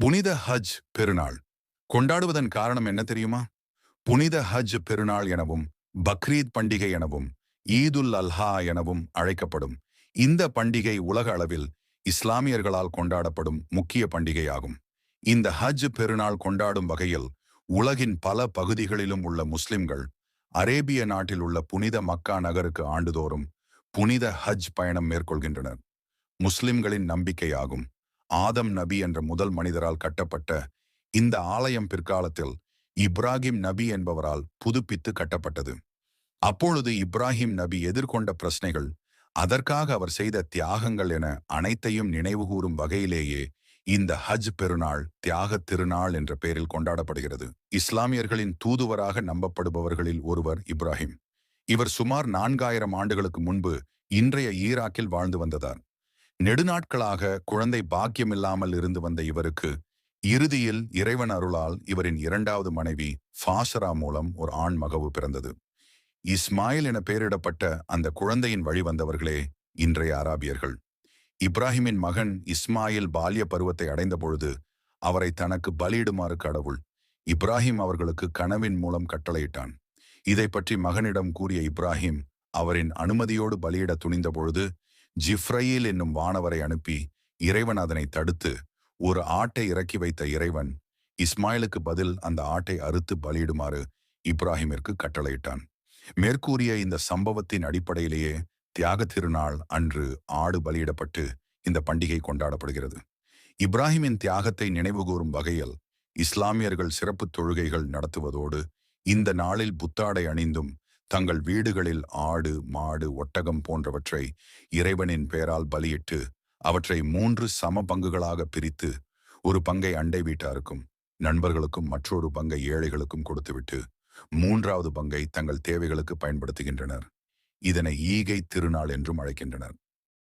புனித ஹஜ் பெருநாள். கொண்டாடுவதன் காரணம் என்ன தெரியுமா? புனித ஹஜ் பெருநாள் எனவும் பக்ரீத் பண்டிகை எனவும் ஈதுல் அல்ஹா எனவும் அழைக்கப்படும். இந்த பண்டிகை உலக அளவில் இஸ்லாமியர்களால் கொண்டாடப்படும் முக்கிய பண்டிகையாகும். இந்த ஹஜ் பெருநாள் கொண்டாடும் வகையில் உலகின் பல பகுதிகளிலும் உள்ள முஸ்லிம்கள் அரேபிய நாட்டில் உள்ள புனித மக்கா நகருக்கு ஆண்டுதோறும் புனித ஹஜ் பயணம் மேற்கொள்கின்றனர். முஸ்லிம்களின் நம்பிக்கையாகும். ஆதம் நபி என்ற முதல் மனிதரால் கட்டப்பட்ட இந்த ஆலயம் பிற்காலத்தில் இப்ராஹிம் நபி என்பவரால் புதுப்பித்து கட்டப்பட்டது. அப்பொழுது இப்ராஹிம் நபி எதிர்கொண்ட பிரச்சனைகள் அதற்காக அவர் செய்த தியாகங்கள் என அனைத்தையும் நினைவுகூறும் வகையிலேயே இந்த ஹஜ் பெருநாள் தியாக திருநாள் என்ற பெயரில் கொண்டாடப்படுகிறது. இஸ்லாமியர்களின் தூதுவராக நம்பப்படுபவர்களில் ஒருவர் இப்ராஹிம். இவர் சுமார் நான்காயிரம் ஆண்டுகளுக்கு முன்பு இன்றைய ஈராக்கில் வாழ்ந்து வந்ததார். நெடுநாட்களாக குழந்தை பாக்கியமில்லாமல் இருந்து வந்த இவருக்கு இறுதியில் இறைவன் அருளால் இவரின் இரண்டாவது மனைவி ஃபாசரா மூலம் ஒரு ஆண் மகவு பிறந்தது. இஸ்மாயில் என பெயரிடப்பட்ட அந்த குழந்தையின் வழி வந்தவர்களே இன்றைய அராபியர்கள். இப்ராஹிமின் மகன் இஸ்மாயில் பால்ய பருவத்தை அடைந்த பொழுது அவரை தனக்கு பலியிடுமாறு கடவுள் இப்ராஹிம் அவர்களுக்கு கனவின் மூலம் கட்டளையிட்டான். இதை பற்றி மகனிடம் கூறிய இப்ராஹிம் அவரின் அனுமதியோடு பலியிட துணிந்த பொழுது ஜிப்ரையில் என்னும் வானவரை அனுப்பி இறைவன் அதனை தடுத்து ஒரு ஆட்டை இறக்கி வைத்த இறைவன் இஸ்மாயிலுக்கு பதில் அந்த ஆட்டை அறுத்து பலியிடுமாறு இப்ராஹிமிற்கு கட்டளையிட்டான். மேற்கூறிய இந்த சம்பவத்தின் அடிப்படையிலேயே தியாக திருநாள் அன்று ஆடு பலியிடப்பட்டு இந்த பண்டிகை கொண்டாடப்படுகிறது. இப்ராஹிமின் தியாகத்தை நினைவுகூரும் வகையில் இஸ்லாமியர்கள் சிறப்பு தொழுகைகள் நடத்துவதோடு இந்த நாளில் புத்தாடை அணிந்தும் தங்கள் வீடுகளில் ஆடு மாடு ஒட்டகம் போன்றவற்றை இறைவனின் பெயரால் பலியிட்டு அவற்றை மூன்று சம பங்குகளாக பிரித்து ஒரு பங்கை அண்டை வீட்டாருக்கும் நண்பர்களுக்கும் மற்றொரு பங்கை ஏழைகளுக்கும் கொடுத்துவிட்டு மூன்றாவது பங்கை தங்கள் தேவைகளுக்கு பயன்படுத்துகின்றனர். இதனை ஈகை திருநாள் என்றும் அழைக்கின்றனர்.